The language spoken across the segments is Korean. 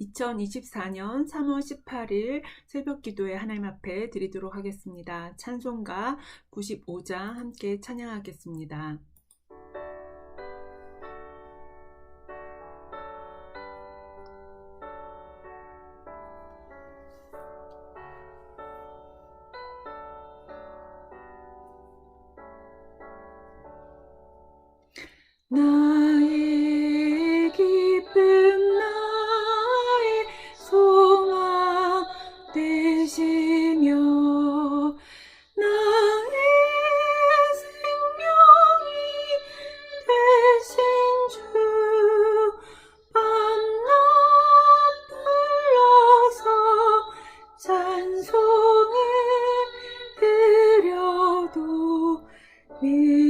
2024년 3월 18일 새벽 기도에 하나님 앞에 드리도록 하겠습니다. 찬송가 95장 함께 찬양하겠습니다. 늘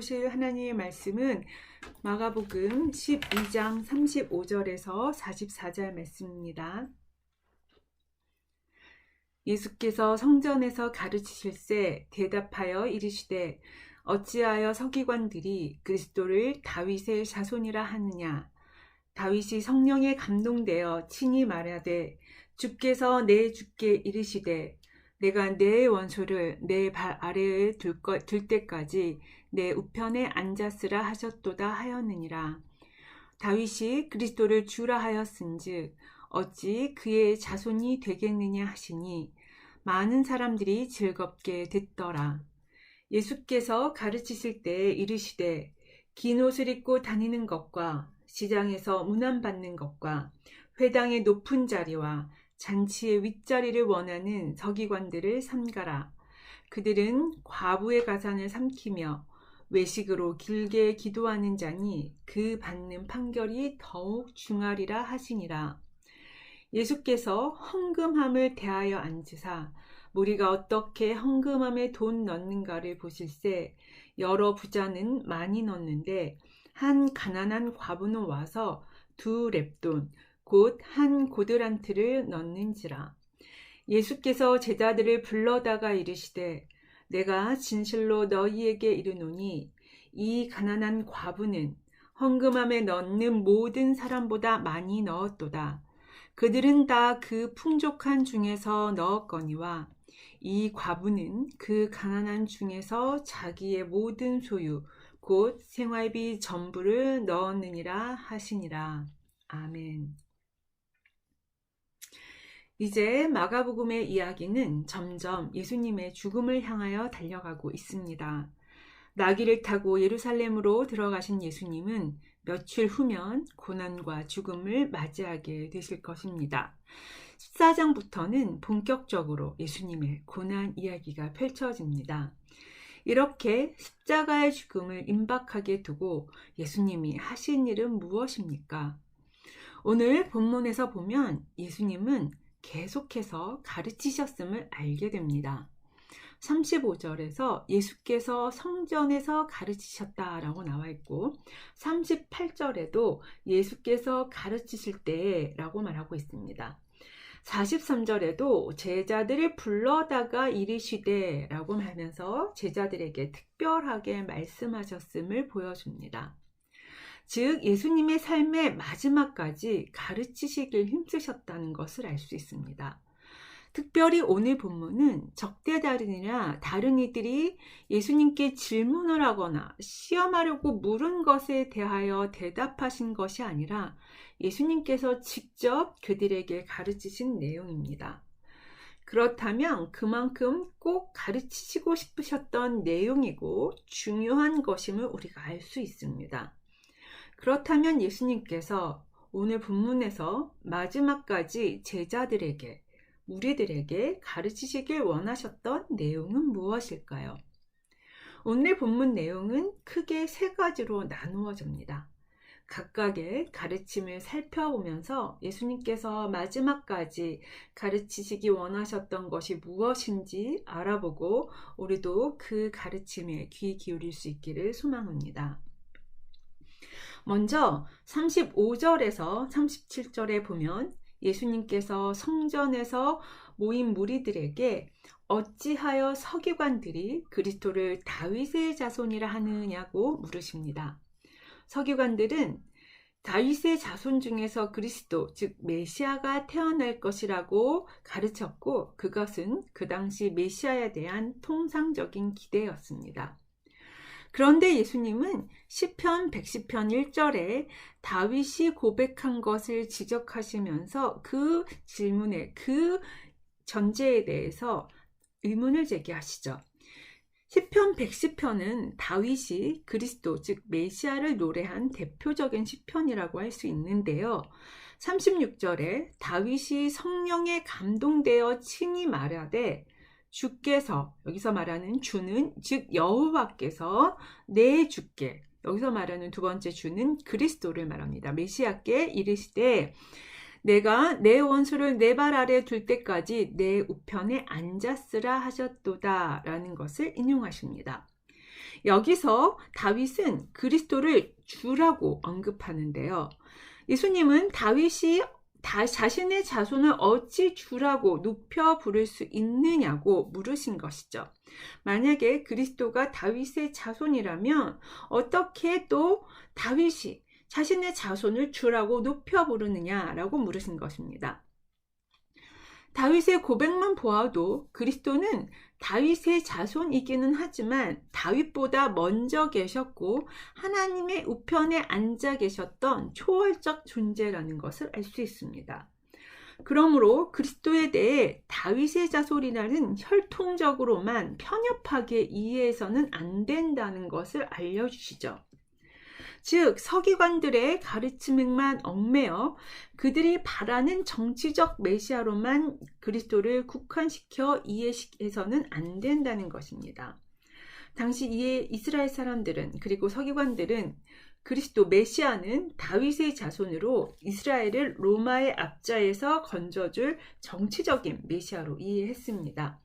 보실 하나님의 말씀은 마가복음 12장 35절에서 44절 말씀입니다. 예수께서 성전에서 가르치실새 대답하여 이르시되 어찌하여 서기관들이 그리스도를 다윗의 자손이라 하느냐 다윗이 성령에 감동되어 친히 말하되 주께서 내 주께 이르시되 내가 내 원소를 내 발 아래에 둘, 것, 둘 때까지 내 우편에 앉았으라 하셨도다 하였느니라. 다윗이 그리스도를 주라 하였은즉 어찌 그의 자손이 되겠느냐 하시니 많은 사람들이 즐겁게 듣더라. 예수께서 가르치실 때 이르시되 긴 옷을 입고 다니는 것과 시장에서 문안받는 것과 회당의 높은 자리와 잔치의 윗자리를 원하는 서기관들을 삼가라. 그들은 과부의 가산을 삼키며 외식으로 길게 기도하는 자니 그 받는 판결이 더욱 중하리라 하시니라. 예수께서 헌금함을 대하여 앉으사 무리가 어떻게 헌금함에 돈 넣는가를 보실세 여러 부자는 많이 넣는데 한 가난한 과부는 와서 두 랩돈 곧 한 고드란트를 넣는지라 예수께서 제자들을 불러다가 이르시되 내가 진실로 너희에게 이르노니 이 가난한 과부는 헌금함에 넣는 모든 사람보다 많이 넣었도다. 그들은 다 그 풍족한 중에서 넣었거니와 이 과부는 그 가난한 중에서 자기의 모든 소유 곧 생활비 전부를 넣었느니라 하시니라. 아멘. 이제 마가복음의 이야기는 점점 예수님의 죽음을 향하여 달려가고 있습니다. 나귀를 타고 예루살렘으로 들어가신 예수님은 며칠 후면 고난과 죽음을 맞이하게 되실 것입니다. 14장부터는 본격적으로 예수님의 고난 이야기가 펼쳐집니다. 이렇게 십자가의 죽음을 임박하게 두고 예수님이 하신 일은 무엇입니까? 오늘 본문에서 보면 예수님은 계속해서 가르치셨음을 알게 됩니다. 35절에서 예수께서 성전에서 가르치셨다라고 나와 있고 38절에도 예수께서 가르치실 때라고 말하고 있습니다. 43절에도 제자들을 불러다가 이르시되라고 하면서 제자들에게 특별하게 말씀하셨음을 보여줍니다. 즉 예수님의 삶의 마지막까지 가르치시길 힘쓰셨다는 것을 알 수 있습니다. 특별히 오늘 본문은 적대 다른이나 다른 이들이 예수님께 질문을 하거나 시험하려고 물은 것에 대하여 대답하신 것이 아니라 예수님께서 직접 그들에게 가르치신 내용입니다. 그렇다면 그만큼 꼭 가르치시고 싶으셨던 내용이고 중요한 것임을 우리가 알 수 있습니다. 그렇다면 예수님께서 오늘 본문에서 마지막까지 제자들에게, 우리들에게 가르치시길 원하셨던 내용은 무엇일까요? 오늘 본문 내용은 크게 세 가지로 나누어집니다. 각각의 가르침을 살펴보면서 예수님께서 마지막까지 가르치시기 원하셨던 것이 무엇인지 알아보고 우리도 그 가르침에 귀 기울일 수 있기를 소망합니다. 먼저 35절에서 37절에 보면 예수님께서 성전에서 모인 무리들에게 어찌하여 서기관들이 그리스도를 다윗의 자손이라 하느냐고 물으십니다. 서기관들은 다윗의 자손 중에서 그리스도, 즉 메시아가 태어날 것이라고 가르쳤고 그것은 그 당시 메시아에 대한 통상적인 기대였습니다. 그런데 예수님은 시편 110편 1절에 다윗이 고백한 것을 지적하시면서 그 질문에 그 전제에 대해서 의문을 제기하시죠. 시편 110편은 다윗이 그리스도 즉 메시아를 노래한 대표적인 시편이라고 할 수 있는데요. 36절에 다윗이 성령에 감동되어 친히 말하되 주께서 여기서 말하는 주는 즉 여호와께서 내 주께 여기서 말하는 두 번째 주는 그리스도를 말합니다. 메시아께 이르시되 내가 내 원수를 내 발 아래 둘 때까지 내 우편에 앉았으라 하셨도다 라는 것을 인용하십니다. 여기서 다윗은 그리스도를 주라고 언급하는데요. 예수님은 다윗이 다, 자신의 자손을 어찌 주라고 높여 부를 수 있느냐고 물으신 것이죠. 만약에 그리스도가 다윗의 자손이라면 어떻게 또 다윗이 자신의 자손을 주라고 높여 부르느냐라고 물으신 것입니다. 다윗의 고백만 보아도 그리스도는 다윗의 자손이기는 하지만 다윗보다 먼저 계셨고 하나님의 우편에 앉아 계셨던 초월적 존재라는 것을 알 수 있습니다. 그러므로 그리스도에 대해 다윗의 자손이라는 혈통적으로만 편협하게 이해해서는 안 된다는 것을 알려주시죠. 즉 서기관들의 가르침에만 얽매여 그들이 바라는 정치적 메시아로만 그리스도를 국한시켜 이해해서는 안 된다는 것입니다. 당시 이에 이스라엘 사람들은 그리고 서기관들은 그리스도 메시아는 다윗의 자손으로 이스라엘을 로마의 압자에서 건져줄 정치적인 메시아로 이해했습니다.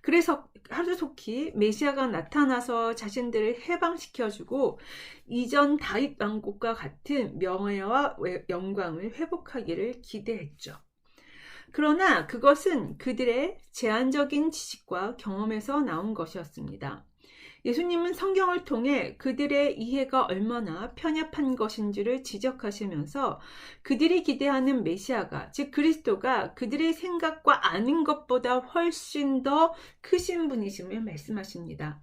그래서 하루속히 메시아가 나타나서 자신들을 해방시켜주고 이전 다윗 왕국과 같은 명예와 영광을 회복하기를 기대했죠. 그러나 그것은 그들의 제한적인 지식과 경험에서 나온 것이었습니다. 예수님은 성경을 통해 그들의 이해가 얼마나 편협한 것인지를 지적하시면서 그들이 기대하는 메시아가, 즉 그리스도가 그들의 생각과 아는 것보다 훨씬 더 크신 분이심을 말씀하십니다.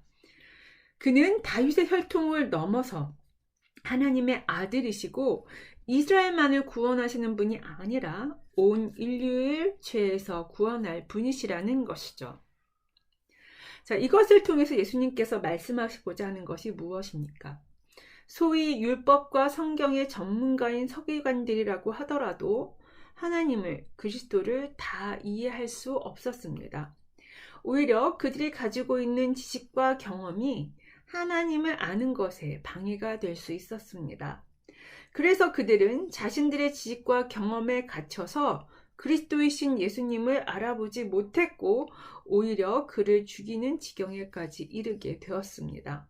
그는 다윗의 혈통을 넘어서 하나님의 아들이시고 이스라엘만을 구원하시는 분이 아니라 온 인류를 죄에서 구원할 분이시라는 것이죠. 자, 이것을 통해서 예수님께서 말씀하시고자 하는 것이 무엇입니까? 소위 율법과 성경의 전문가인 서기관들이라고 하더라도 하나님을 그리스도를 다 이해할 수 없었습니다. 오히려 그들이 가지고 있는 지식과 경험이 하나님을 아는 것에 방해가 될 수 있었습니다. 그래서 그들은 자신들의 지식과 경험에 갇혀서 그리스도이신 예수님을 알아보지 못했고 오히려 그를 죽이는 지경에까지 이르게 되었습니다.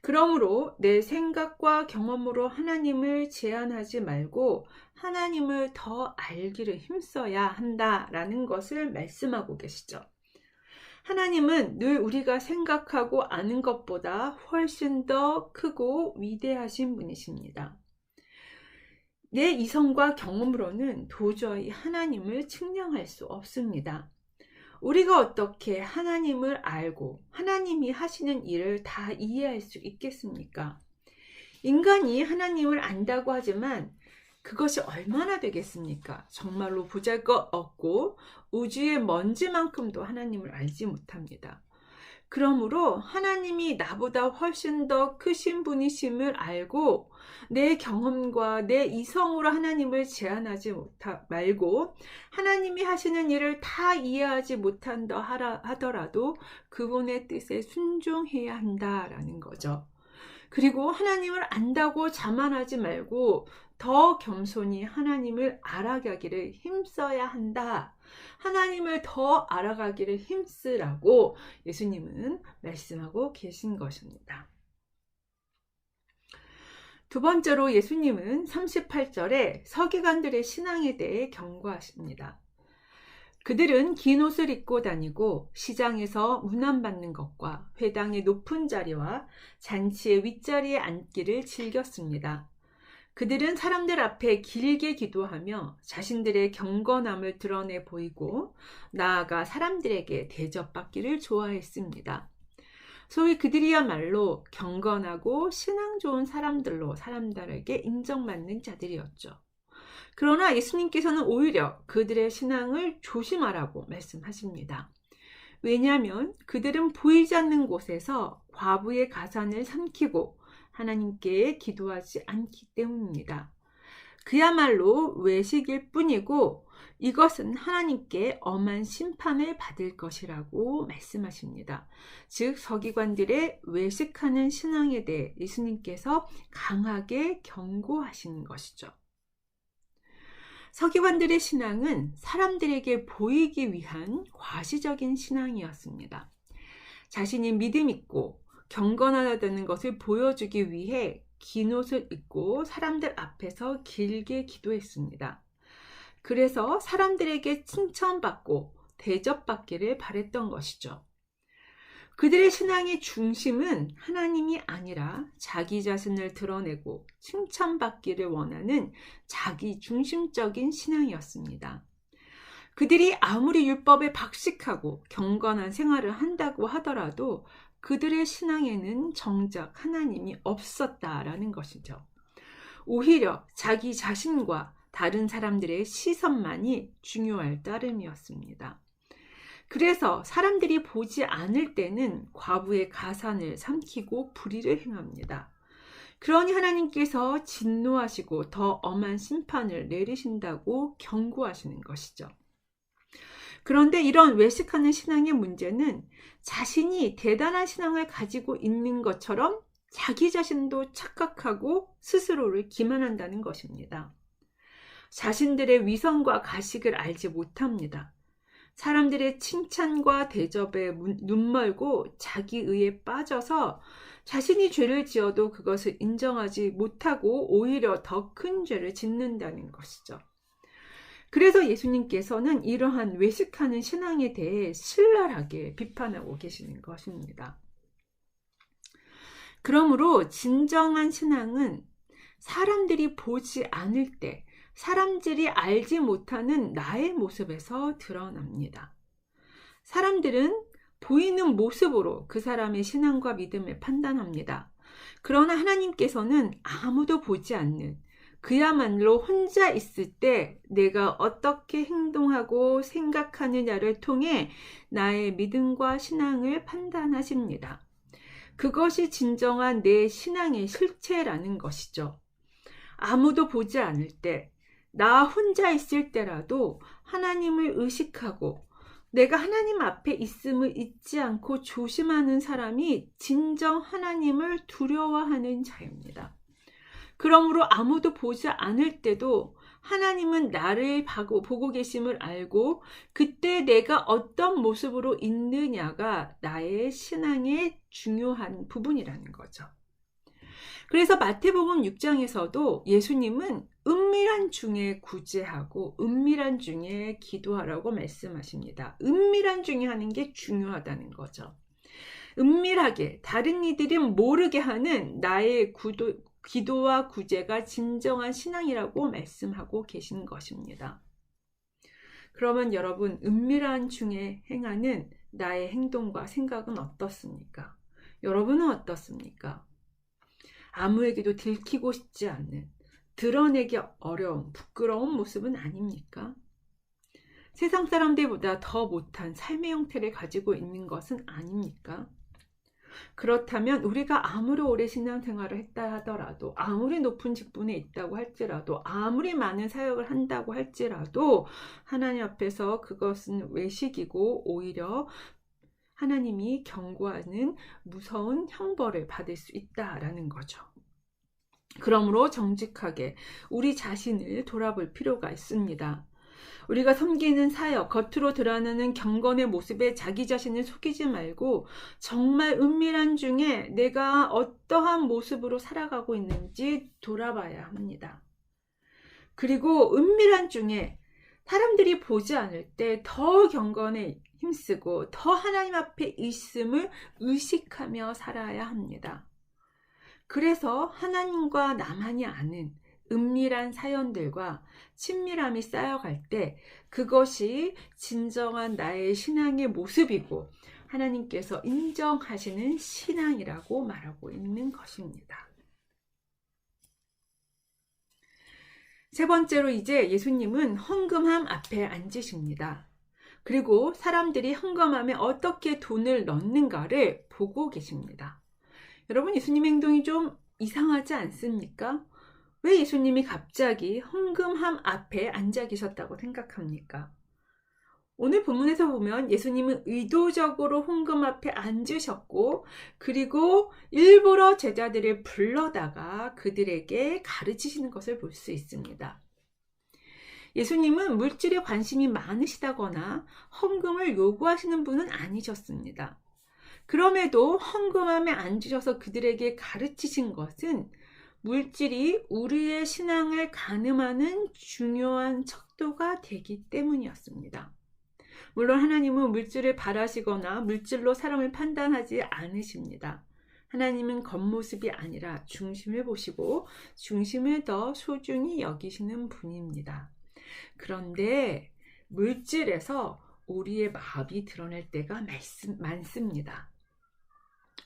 그러므로 내 생각과 경험으로 하나님을 제한하지 말고 하나님을 더 알기를 힘써야 한다라는 것을 말씀하고 계시죠. 하나님은 늘 우리가 생각하고 아는 것보다 훨씬 더 크고 위대하신 분이십니다. 내 이성과 경험으로는 도저히 하나님을 측량할 수 없습니다. 우리가 어떻게 하나님을 알고 하나님이 하시는 일을 다 이해할 수 있겠습니까? 인간이 하나님을 안다고 하지만 그것이 얼마나 되겠습니까? 정말로 보잘 것 없고 우주의 먼지만큼도 하나님을 알지 못합니다. 그러므로 하나님이 나보다 훨씬 더 크신 분이심을 알고 내 경험과 내 이성으로 하나님을 제한하지 못하, 말고 하나님이 하시는 일을 다 이해하지 못한다 하더라도 그분의 뜻에 순종해야 한다라는 거죠. 그리고 하나님을 안다고 자만하지 말고 더 겸손히 하나님을 알아가기를 힘써야 한다. 하나님을 더 알아가기를 힘쓰라고 예수님은 말씀하고 계신 것입니다. 두 번째로 예수님은 38절에 서기관들의 신앙에 대해 경고하십니다. 그들은 긴 옷을 입고 다니고 시장에서 문안받는 것과 회당의 높은 자리와 잔치의 윗자리에 앉기를 즐겼습니다. 그들은 사람들 앞에 길게 기도하며 자신들의 경건함을 드러내 보이고 나아가 사람들에게 대접받기를 좋아했습니다. 소위 그들이야말로 경건하고 신앙 좋은 사람들로 사람들에게 인정받는 자들이었죠. 그러나 예수님께서는 오히려 그들의 신앙을 조심하라고 말씀하십니다. 왜냐하면 그들은 보이지 않는 곳에서 과부의 가산을 삼키고 하나님께 기도하지 않기 때문입니다. 그야말로 외식일 뿐이고 이것은 하나님께 엄한 심판을 받을 것이라고 말씀하십니다. 즉, 서기관들의 외식하는 신앙에 대해 예수님께서 강하게 경고하시는 것이죠. 서기관들의 신앙은 사람들에게 보이기 위한 과시적인 신앙이었습니다. 자신이 믿음 있고 경건하다는 것을 보여주기 위해 긴 옷을 입고 사람들 앞에서 길게 기도했습니다. 그래서 사람들에게 칭찬받고 대접받기를 바랬던 것이죠. 그들의 신앙의 중심은 하나님이 아니라 자기 자신을 드러내고 칭찬받기를 원하는 자기 중심적인 신앙이었습니다. 그들이 아무리 율법에 박식하고 경건한 생활을 한다고 하더라도 그들의 신앙에는 정작 하나님이 없었다라는 것이죠. 오히려 자기 자신과 다른 사람들의 시선만이 중요할 따름이었습니다. 그래서 사람들이 보지 않을 때는 과부의 가산을 삼키고 불의를 행합니다. 그러니 하나님께서 진노하시고 더 엄한 심판을 내리신다고 경고하시는 것이죠. 그런데 이런 외식하는 신앙의 문제는 자신이 대단한 신앙을 가지고 있는 것처럼 자기 자신도 착각하고 스스로를 기만한다는 것입니다. 자신들의 위선과 가식을 알지 못합니다. 사람들의 칭찬과 대접에 눈멀고 자기 의에 빠져서 자신이 죄를 지어도 그것을 인정하지 못하고 오히려 더 큰 죄를 짓는다는 것이죠. 그래서 예수님께서는 이러한 외식하는 신앙에 대해 신랄하게 비판하고 계시는 것입니다. 그러므로 진정한 신앙은 사람들이 보지 않을 때, 사람들이 알지 못하는 나의 모습에서 드러납니다. 사람들은 보이는 모습으로 그 사람의 신앙과 믿음을 판단합니다. 그러나 하나님께서는 아무도 보지 않는 그야말로 혼자 있을 때 내가 어떻게 행동하고 생각하느냐를 통해 나의 믿음과 신앙을 판단하십니다. 그것이 진정한 내 신앙의 실체라는 것이죠. 아무도 보지 않을 때, 나 혼자 있을 때라도 하나님을 의식하고 내가 하나님 앞에 있음을 잊지 않고 조심하는 사람이 진정 하나님을 두려워하는 자입니다. 그러므로 아무도 보지 않을 때도 하나님은 나를 보고 계심을 알고 그때 내가 어떤 모습으로 있느냐가 나의 신앙의 중요한 부분이라는 거죠. 그래서 마태복음 6장에서도 예수님은 은밀한 중에 구제하고 은밀한 중에 기도하라고 말씀하십니다. 은밀한 중에 하는 게 중요하다는 거죠. 은밀하게 다른 이들이 모르게 하는 나의 구도, 기도와 구제가 진정한 신앙이라고 말씀하고 계신 것입니다. 그러면 여러분 은밀한 중에 행하는 나의 행동과 생각은 어떻습니까? 여러분은 어떻습니까? 아무에게도 들키고 싶지 않는, 드러내기 어려운, 부끄러운 모습은 아닙니까? 세상 사람들보다 더 못한 삶의 형태를 가지고 있는 것은 아닙니까? 그렇다면 우리가 아무리 오래 신앙생활을 했다 하더라도 아무리 높은 직분에 있다고 할지라도 아무리 많은 사역을 한다고 할지라도 하나님 앞에서 그것은 외식이고 오히려 하나님이 경고하는 무서운 형벌을 받을 수 있다라는 거죠. 그러므로 정직하게 우리 자신을 돌아볼 필요가 있습니다. 우리가 섬기는 사역, 겉으로 드러나는 경건의 모습에 자기 자신을 속이지 말고 정말 은밀한 중에 내가 어떠한 모습으로 살아가고 있는지 돌아봐야 합니다. 그리고 은밀한 중에 사람들이 보지 않을 때 더 경건에 힘쓰고 더 하나님 앞에 있음을 의식하며 살아야 합니다. 그래서 하나님과 나만이 아는 은밀한 사연들과 친밀함이 쌓여갈 때 그것이 진정한 나의 신앙의 모습이고 하나님께서 인정하시는 신앙이라고 말하고 있는 것입니다. 세 번째로 이제 예수님은 헌금함 앞에 앉으십니다. 그리고 사람들이 헌금함에 어떻게 돈을 넣는가를 보고 계십니다. 여러분 예수님 행동이 좀 이상하지 않습니까? 왜 예수님이 갑자기 헌금함 앞에 앉아 계셨다고 생각합니까? 오늘 본문에서 보면 예수님은 의도적으로 헌금 앞에 앉으셨고, 그리고 일부러 제자들을 불러다가 그들에게 가르치시는 것을 볼 수 있습니다. 예수님은 물질에 관심이 많으시다거나 헌금을 요구하시는 분은 아니셨습니다. 그럼에도 헌금함에 앉으셔서 그들에게 가르치신 것은 물질이 우리의 신앙을 가늠하는 중요한 척도가 되기 때문이었습니다. 물론 하나님은 물질을 바라시거나 물질로 사람을 판단하지 않으십니다. 하나님은 겉모습이 아니라 중심을 보시고 중심을 더 소중히 여기시는 분입니다. 그런데 물질에서 우리의 마음이 드러낼 때가 많습니다.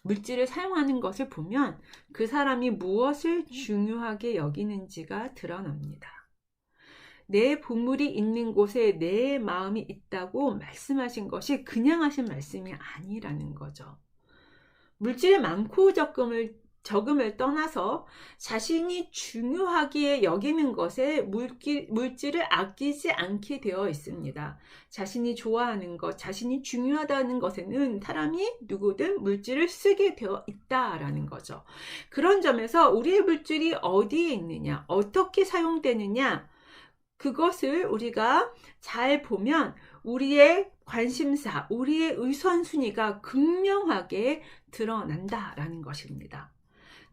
물질을 사용하는 것을 보면 그 사람이 무엇을 중요하게 여기는지가 드러납니다. 내 보물이 있는 곳에 내 마음이 있다고 말씀하신 것이 그냥 하신 말씀이 아니라는 거죠. 물질에 많고 적금을 적음을 떠나서 자신이 중요하게 여기는 것에 물기, 물질을 아끼지 않게 되어 있습니다. 자신이 좋아하는 것, 자신이 중요하다는 것에는 사람이 누구든 물질을 쓰게 되어 있다라는 거죠. 그런 점에서 우리의 물질이 어디에 있느냐, 어떻게 사용되느냐, 그것을 우리가 잘 보면 우리의 관심사, 우리의 의선순위가 극명하게 드러난다라는 것입니다.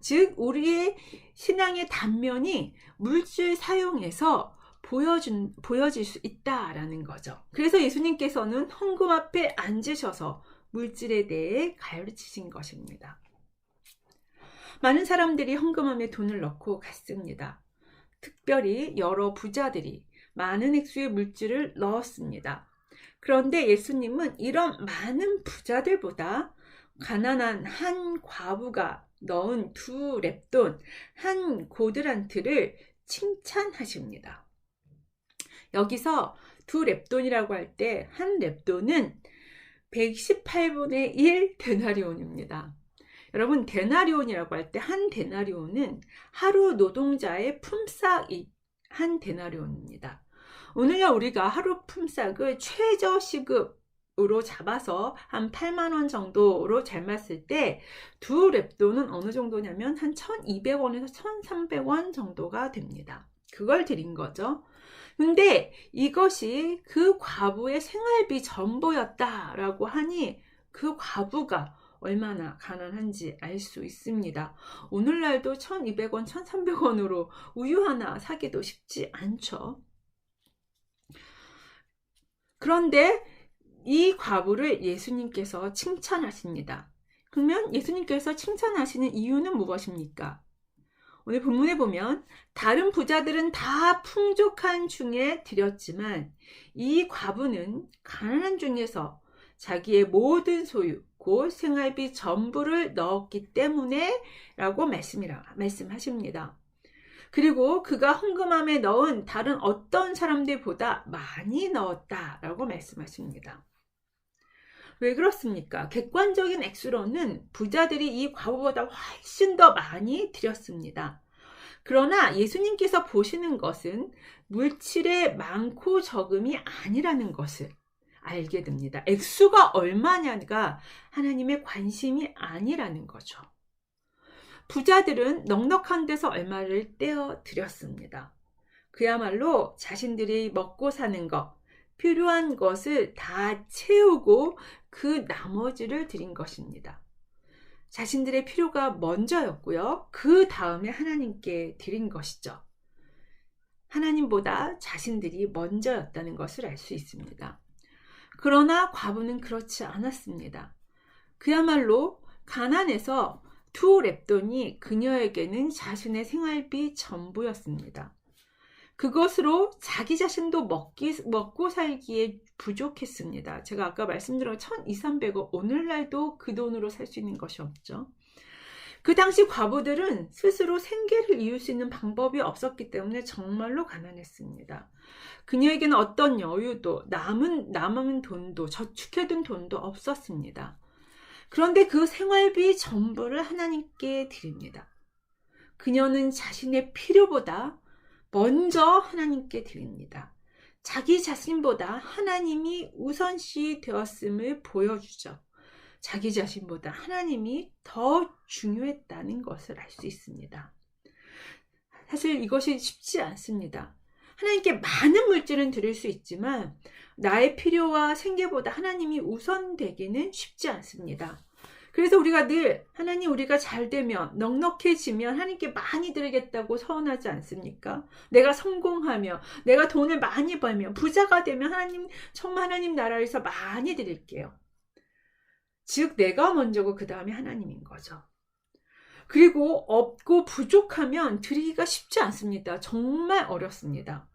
즉, 우리의 신앙의 단면이 물질 사용에서 보여준, 보여질 수 있다라는 거죠. 그래서 예수님께서는 헌금 앞에 앉으셔서 물질에 대해 가르치신 것입니다. 많은 사람들이 헌금함에 돈을 넣고 갔습니다. 특별히 여러 부자들이 많은 액수의 물질을 넣었습니다. 그런데 예수님은 이런 많은 부자들보다 가난한 한 과부가 넣은 두 랩돈, 한 고드란트를 칭찬하십니다. 여기서 두 랩돈이라고 할 때 한 랩돈은 118분의 1 데나리온입니다. 여러분 데나리온이라고 할 때 한 데나리온은 하루 노동자의 품삯이 한 데나리온입니다. 오늘날 우리가 하루 품삯을 최저 시급 으로 잡아서 한 8만 원 정도로 젊었을 때 두 랩돈은 어느 정도냐면 한 1,200원에서 1,300원 정도가 됩니다. 그걸 드린 거죠. 근데 이것이 그 과부의 생활비 전부였다라고 하니 그 과부가 얼마나 가난한지 알 수 있습니다. 오늘날도 1200원, 1300원으로 우유 하나 사기도 쉽지 않죠. 그런데 이 과부를 예수님께서 칭찬하십니다. 그러면 예수님께서 칭찬하시는 이유는 무엇입니까? 오늘 본문에 보면 다른 부자들은 다 풍족한 중에 드렸지만 이 과부는 가난한 중에서 자기의 모든 소유, 곧 생활비 전부를 넣었기 때문에 라고 말씀이라, 말씀하십니다. 그리고 그가 헌금함에 넣은 다른 어떤 사람들보다 많이 넣었다라고 말씀하십니다. 왜 그렇습니까? 객관적인 액수로는 부자들이 이 과부보다 훨씬 더 많이 드렸습니다. 그러나 예수님께서 보시는 것은 물질의 많고 적음이 아니라는 것을 알게 됩니다. 액수가 얼마냐가 하나님의 관심이 아니라는 거죠. 부자들은 넉넉한 데서 얼마를 떼어 드렸습니다. 그야말로 자신들이 먹고 사는 것, 필요한 것을 다 채우고 그 나머지를 드린 것입니다. 자신들의 필요가 먼저였고요. 그 다음에 하나님께 드린 것이죠. 하나님보다 자신들이 먼저였다는 것을 알 수 있습니다. 그러나 과부는 그렇지 않았습니다. 그야말로 가난해서 두 랩돈이 그녀에게는 자신의 생활비 전부였습니다. 그것으로 자기 자신도 먹기, 먹고 살기에 부족했습니다. 제가 아까 말씀드린 1200원, 오늘날도 그 돈으로 살 수 있는 것이 없죠. 그 당시 과부들은 스스로 생계를 이을 수 있는 방법이 없었기 때문에 정말로 가난했습니다. 그녀에게는 어떤 여유도, 남은, 남은 돈도, 저축해둔 돈도 없었습니다. 그런데 그 생활비 전부를 하나님께 드립니다. 그녀는 자신의 필요보다 먼저 하나님께 드립니다. 자기 자신보다 하나님이 우선시 되었음을 보여주죠. 자기 자신보다 하나님이 더 중요했다는 것을 알 수 있습니다. 사실 이것이 쉽지 않습니다. 하나님께 많은 물질은 드릴 수 있지만 나의 필요와 생계보다 하나님이 우선되기는 쉽지 않습니다. 그래서 우리가 늘 하나님 우리가 잘 되면 넉넉해지면 하나님께 많이 드리겠다고 서원하지 않습니까? 내가 성공하며 내가 돈을 많이 벌면 부자가 되면 하나님 정말 하나님 나라에서 많이 드릴게요. 즉 내가 먼저고 그 다음에 하나님인 거죠. 그리고 없고 부족하면 드리기가 쉽지 않습니다. 정말 어렵습니다.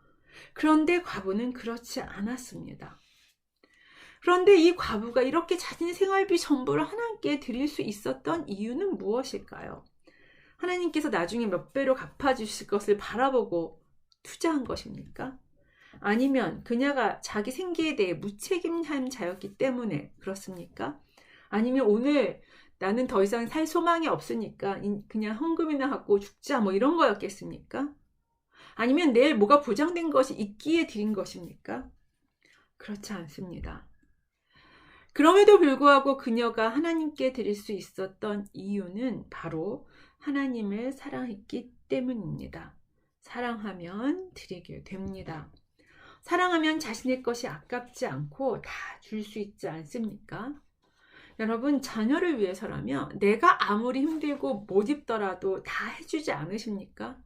그런데 과부는 그렇지 않았습니다. 그런데 이 과부가 이렇게 자신의 생활비 전부를 하나님께 드릴 수 있었던 이유는 무엇일까요? 하나님께서 나중에 몇 배로 갚아주실 것을 바라보고 투자한 것입니까? 아니면 그녀가 자기 생계에 대해 무책임한 자였기 때문에 그렇습니까? 아니면 오늘 나는 더 이상 살 소망이 없으니까 그냥 헌금이나 갖고 죽자 뭐 이런 거였겠습니까? 아니면 내일 뭐가 보장된 것이 있기에 드린 것입니까? 그렇지 않습니다. 그럼에도 불구하고 그녀가 하나님께 드릴 수 있었던 이유는 바로 하나님을 사랑했기 때문입니다. 사랑하면 드리게 됩니다. 사랑하면 자신의 것이 아깝지 않고 다 줄 수 있지 않습니까? 여러분, 자녀를 위해서라면 내가 아무리 힘들고 못 입더라도 다 해주지 않으십니까?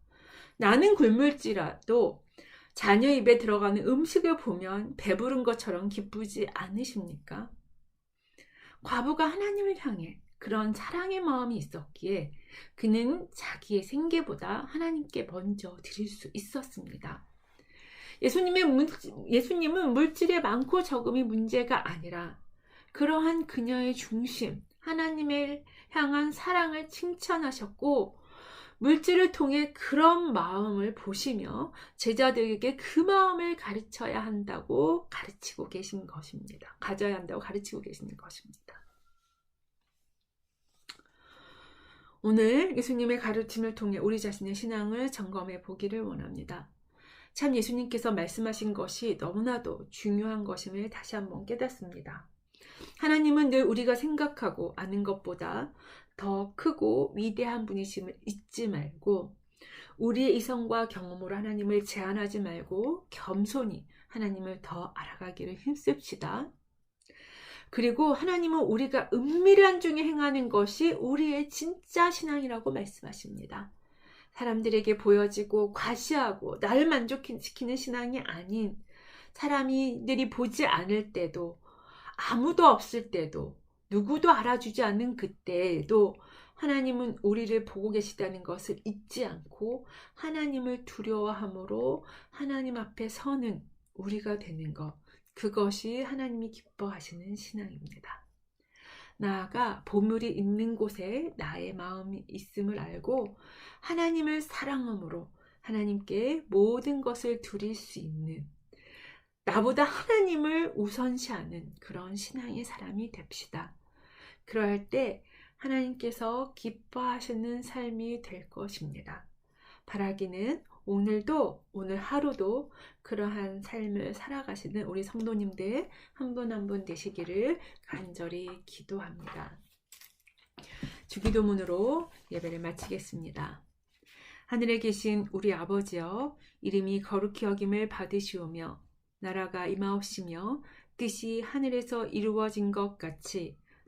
나는 굶을지라도 자녀 입에 들어가는 음식을 보면 배부른 것처럼 기쁘지 않으십니까? 과부가 하나님을 향해 그런 사랑의 마음이 있었기에 그는 자기의 생계보다 하나님께 먼저 드릴 수 있었습니다. 예수님의 문, 예수님은 물질에 많고 적음이 문제가 아니라 그러한 그녀의 중심, 하나님을 향한 사랑을 칭찬하셨고 물질을 통해 그런 마음을 보시며 제자들에게 그 마음을 가르쳐야 한다고 가르치고 계신 것입니다. 가져야 한다고 가르치고 계시는 것입니다. 오늘 예수님의 가르침을 통해 우리 자신의 신앙을 점검해 보기를 원합니다. 참 예수님께서 말씀하신 것이 너무나도 중요한 것임을 다시 한번 깨닫습니다. 하나님은 늘 우리가 생각하고 아는 것보다 더 크고 위대한 분이심을 잊지 말고 우리의 이성과 경험으로 하나님을 제한하지 말고 겸손히 하나님을 더 알아가기를 힘씁시다. 그리고 하나님은 우리가 은밀한 중에 행하는 것이 우리의 진짜 신앙이라고 말씀하십니다. 사람들에게 보여지고 과시하고 나를 만족시키는 신앙이 아닌 사람들이 보지 않을 때도 아무도 없을 때도 누구도 알아주지 않는 그때에도 하나님은 우리를 보고 계시다는 것을 잊지 않고 하나님을 두려워함으로 하나님 앞에 서는 우리가 되는 것. 그것이 하나님이 기뻐하시는 신앙입니다. 나아가 보물이 있는 곳에 나의 마음이 있음을 알고 하나님을 사랑함으로 하나님께 모든 것을 드릴 수 있는 나보다 하나님을 우선시하는 그런 신앙의 사람이 됩시다. 그럴 때 하나님께서 기뻐하시는 삶이 될 것입니다. 바라기는 오늘도 오늘 하루도 그러한 삶을 살아가시는 우리 성도님들 한분 한 분 되시기를 간절히 기도합니다. 주기도문으로 예배를 마치겠습니다. 하늘에 계신 우리 아버지여 이름이 거룩히 여김을 받으시오며 나라가 임하옵시며 뜻이 하늘에서 이루어진 것 같이